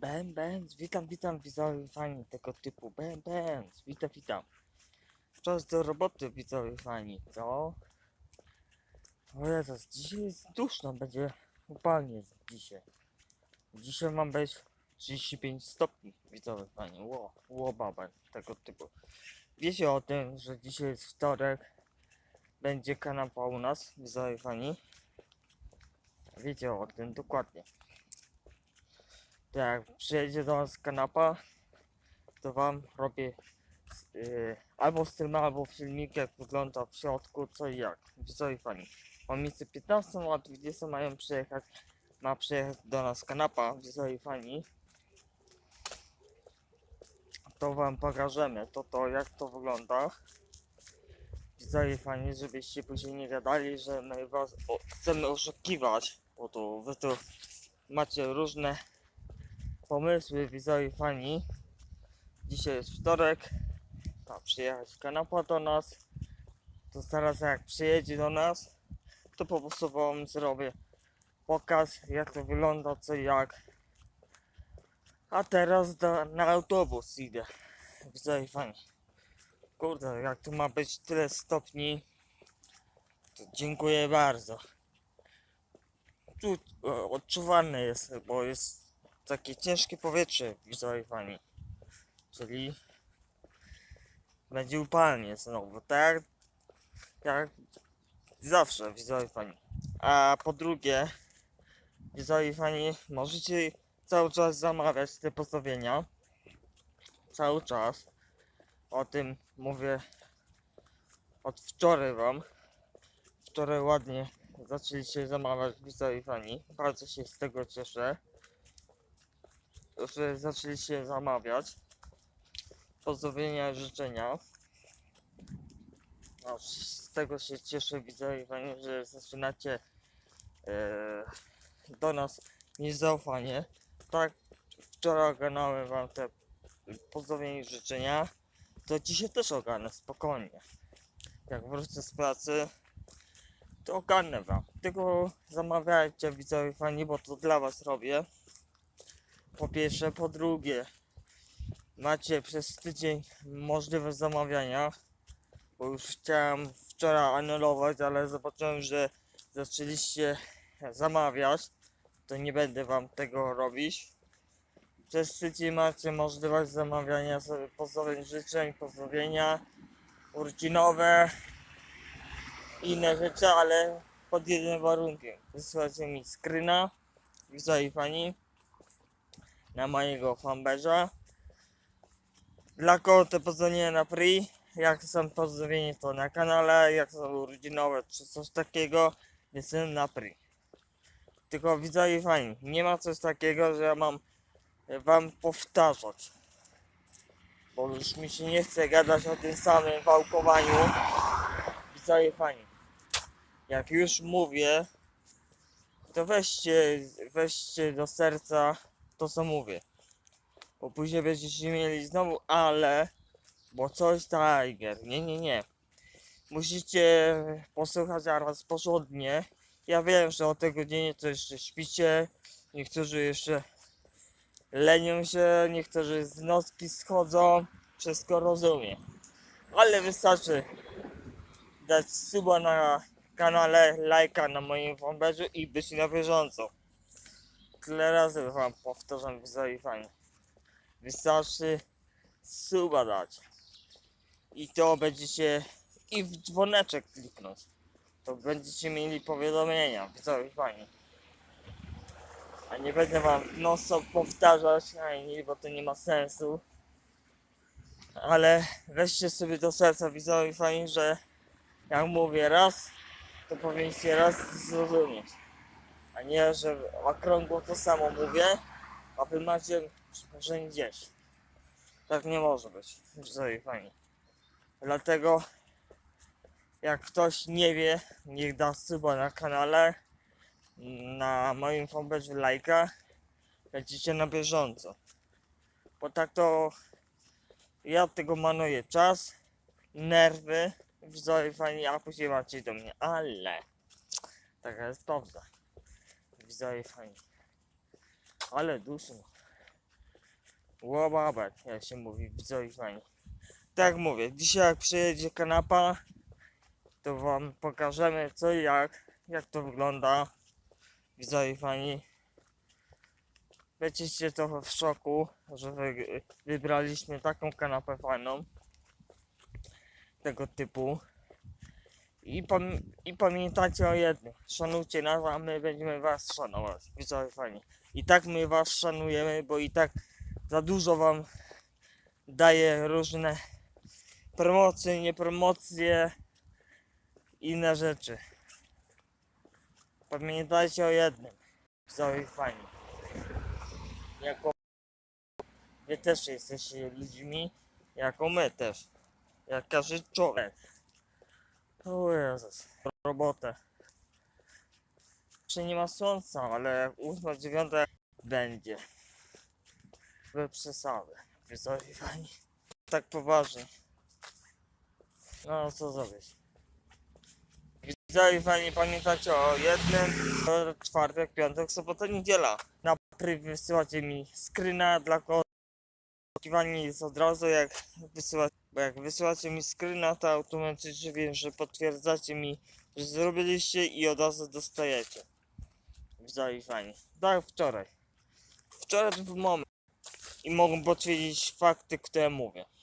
Ben Benz, witam, witam widzowie fani tego typu. Ben Benz, witam, witam. Czas do roboty widzowie fani, co? O Jezus, dzisiaj jest duszno, będzie upalnie dzisiaj. Dzisiaj mam być 35 stopni widzowie fani, ło, ło baba, tego typu. Wiecie o tym, że dzisiaj jest wtorek, będzie kanapa u nas, widzowie fani? Wiecie o tym dokładnie. To jak przyjedzie do nas kanapa, to wam robię yy, albo streama, albo filmik, jak wygląda w środku, co i jak. Widzowie fani. O miejsce 15, a 20 mają przyjechać, ma przyjechać do nas kanapa, widzowie fani. To wam pokażemy, to to jak to wygląda. Widzowie fani, żebyście później nie gadali, że my was o, chcemy oszukiwać, bo to wy tu macie różne pomysły widzowie fani. Dzisiaj jest wtorek. Ma przyjechać kanapa do nas. To zaraz jak przyjedzie do nas, to po prostu wam zrobię pokaz jak to wygląda, co jak. A teraz do, na autobus idę. Widzowie fani. Kurde, jak tu ma być tyle stopni, to dziękuję bardzo. Tu odczuwalne jest, bo jest takie ciężkie powietrze, widzowie. Czyli będzie upalnie znowu, tak jak zawsze, widzowie. A po drugie, widzowie możecie cały czas zamawiać te postawienia. Cały czas. O tym mówię od wczoraj wam. Wczoraj ładnie zaczęliście zamawiać widzowie. Bardzo się z tego cieszę że zaczęliście zamawiać. Pozdrowienia, życzenia. No, z tego się cieszę, widzę, fajnie, że zaczynacie e, do nas mieć zaufanie. Tak, wczoraj ogarnąłem wam te pozdrowienia i życzenia. To dzisiaj też ogarnę, spokojnie. Jak wrócę z pracy, to ogarnę wam. Tylko zamawiajcie widzowie fani, bo to dla was robię po pierwsze, po drugie, macie przez tydzień możliwość zamawiania, bo już chciałem wczoraj anulować, ale zobaczyłem, że zaczęliście zamawiać, to nie będę wam tego robić. Przez tydzień macie możliwość zamawiania sobie pozdrowień życzeń, pozdrowienia urodzinowe, inne rzeczy, ale pod jednym warunkiem. Wysłajcie mi screena, widzowie pani, na mojego fanpage'a. Dla kogo te pozdrowienia na free, jak są pozdrowienia to na kanale, jak są urodzinowe czy coś takiego, jestem na free. Tylko widzowie fajni, nie ma coś takiego, że ja mam wam powtarzać. Bo już mi się nie chce gadać o tym samym wałkowaniu. Widzowie fajni. Jak już mówię, to weźcie, weźcie do serca to co mówię. Bo później będziecie mieli znowu ale, bo coś Tiger. Nie, nie, nie. Musicie posłuchać zaraz porządnie. Ja wiem, że o tej godzinie to jeszcze śpicie. Niektórzy jeszcze lenią się, niektórzy z nocki schodzą. Wszystko rozumiem. Ale wystarczy dać suba na kanale, lajka na moim fanpage'u i być na bieżąco tyle razy wam powtarzam widzowie fajnie. Wystarczy suba dać. I to będziecie i w dzwoneczek kliknąć. To będziecie mieli powiadomienia, widzowie fajnie. A nie będę wam non stop powtarzać, ani, bo to nie ma sensu. Ale weźcie sobie do serca widzowie fajnie, że jak mówię raz, to powinniście raz zrozumieć a nie, że okrągło to samo mówię, a wy macie że gdzieś. Tak nie może być, widzowie fajnie. Dlatego jak ktoś nie wie, niech da suba na kanale, na moim fanpage'u lajka, będziecie na bieżąco. Bo tak to ja tego manuję czas, nerwy, widzowie fajnie, a później macie do mnie, ale taka jest prawda widzowie fajnie. Ale duszno. Łobabek, jak się mówi, widzowie fani. Tak mówię, dzisiaj jak przyjedzie kanapa, to wam pokażemy co i jak, jak to wygląda. Widzowie fani. Będziecie trochę w szoku, że wy, wybraliśmy taką kanapę fajną. Tego typu. I, pam I pamiętajcie o jednym. Szanujcie nas, a my będziemy was szanować. Widzowie fani. I tak my was szanujemy, bo i tak za dużo wam daje różne promocje, niepromocje, inne rzeczy. Pamiętajcie o jednym. Widzowie fani. Jako wy też jesteście ludźmi, jako my też. Jak każdy człowiek. O Jezus, robotę. Jeszcze nie ma słońca, ale 8-9 będzie. Bez przesady. Widzowie fani. Tak poważnie. No co zrobić? Widzowie fani, pamiętajcie o jednym. Czwartek, piątek, sobota, niedziela. Na pry wysyłacie mi screena dla kogoś. Oczekiwanie jest od razu jak wysyłać, jak wysyłacie mi screena, to automatycznie wiem, że potwierdzacie mi, że zrobiliście i od razu dostajecie. Widzowie fani. Tak wczoraj. Wczoraj to był moment. I mogą potwierdzić fakty, które mówię.